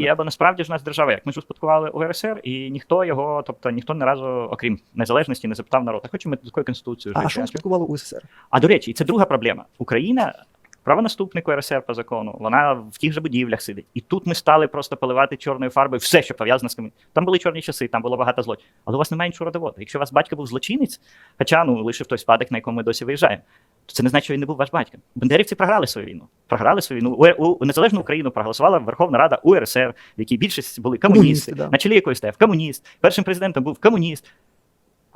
є, бо насправді ж нас держава як. Ми ж успадкували УРСР, і ніхто його, тобто ніхто не разу, окрім незалежності, не запитав народ. А хочемо ми такою конституцією жити. а що успадкувало УССР? А до речі, і це друга проблема. Україна. Правонаступник УРСР по закону, вона в тих же будівлях сидить. І тут ми стали просто поливати чорною фарбою все, що пов'язано з ким. Там були чорні часи, там було багато злочин. Але у вас немає нічого родоводу. Якщо у вас батько був злочинець, хоча ну лишив той спадок, на якому ми досі виїжджаємо, то це не значить, що він не був ваш батько. Бандерівці програли свою війну. Програли свою війну. У, у, у незалежну Україну проголосувала Верховна Рада УРСР, в якій більшість були комуністи, Комуністи, да. на чолі якої стояв комуніст. Першим президентом був комуніст.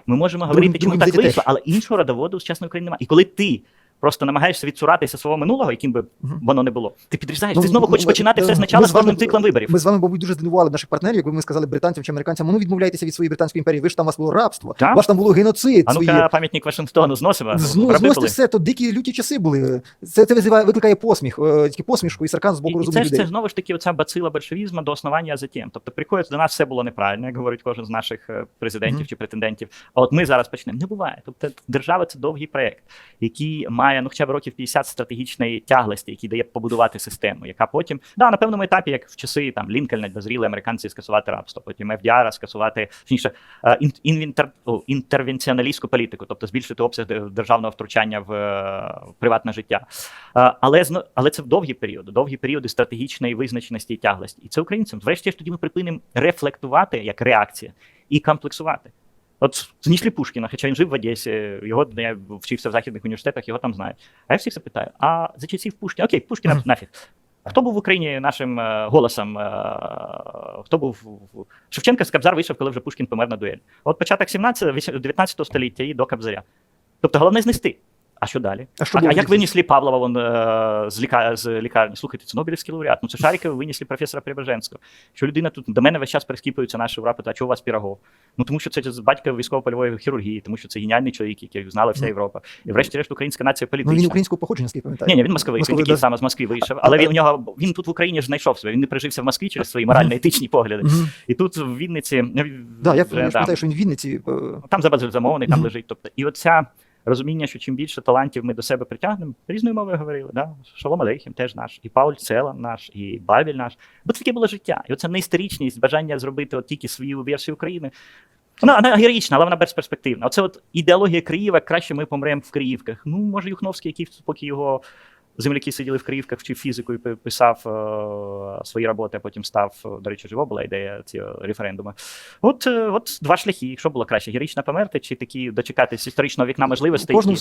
Ми можемо говорити, чому так вийшло, але іншого родоводу сучасної України немає. І коли ти просто намагаєшся відсуратися свого минулого, яким би воно не було, ти підрізаєш, Ну, ти знову ну, хочеш починати ми- все спочатку з кожним циклом виборів. Ми з вами, мабуть, дуже здивували наших партнерів, якби ми сказали британцям чи американцям, ну відмовляйтеся від своєї британської імперії, ви ж там у вас було рабство, Так. у вас там було геноцид. А ну-ка, пам'ятник Вашингтону зносимо. Зну, зносите все, то дикі люті часи були. Це, це визиває, викликає посміх, е, тільки посмішку і сарказм з боку розумних це ж людей. це знову ж таки оця бацила большевізму до основання затім. Тобто приходять до нас, все було неправильно, як говорить кожен з наших е, президентів чи претендентів. А от ми зараз почнемо. Не буває. Тобто держава це довгий проект, який має ну хоча б років 50 стратегічної тяглості, який дає побудувати систему, яка потім да на певному етапі, як в часи там Лінкольна дозріли американці скасувати рабство, потім FDR скасувати точніше е, ін- інтервенціоналістську політику, тобто збільшити обсяг державного втручання в, е, в приватне життя. Е, Але але це в довгі періоди, довгі періоди стратегічної визначеності і тяглості. І це українцям. Врешті ж тоді ми припинимо рефлектувати як реакція і комплексувати. От знайшли Пушкіна, хоча він жив в Одесі, його я вчився в західних університетах, його там знають. А я всіх запитаю: а за часів Пушкіна, окей, Пушкіна нафіг. Хто був в Україні нашим е, голосом? е, хто був Шевченка з Кабзар вийшов, коли вже Пушкін помер на дуель. От початок 17, 19 століття і до Кабзаря. Тобто головне знести. А що далі? А що а, а як винесли Павлова вон, е, з, ліка, з лікарні? Слухайте, це Нобелівський лауреат. Ну це Шарикова винесли професора Преображенського. Що людина тут до мене весь час прискіпується наші ура, питає, а чого у вас пірогов? Ну тому що це батька військово-польової хірургії, тому що це геніальний чоловік, який знала вся Ну. Європа. І врешті-решт українська нація Ну він політична. українського походження, наскільки пам'ятаю. Ні, ні, він московий, він тільки да. саме з Москви вийшов. Але він у нього він тут в Україні ж знайшов себе. Він не прижився в Москві через свої морально-етичні погляди. І тут в Вінниці ну, Да, я, вже, я ж да, пам'ятаю, що він в Вінниці. е, там забазамований, там лежить. Тобто, і оця розуміння, що чим більше талантів ми до себе притягнемо, різною мовою говорили. Да? Шолом Алейхім теж наш, і Пауль Целан наш, і Бавіль наш. Бо це таке було життя. І оце неісторичність, бажання зробити от тільки свою версію України. Вона, вона героїчна, але вона безперспективна. Оце от ідеологія Києва, краще ми помремо в Криївках. Ну, може, Юхновський, який поки його земляки сиділи в Криївках, вчив фізику і писав е, свої роботи, а потім став, е, до речі, живо була ідея цього референдуму. От, е, от два шляхи. Що було краще? Героїчно померти, чи такі дочекатись історичного вікна можливостей? Кожному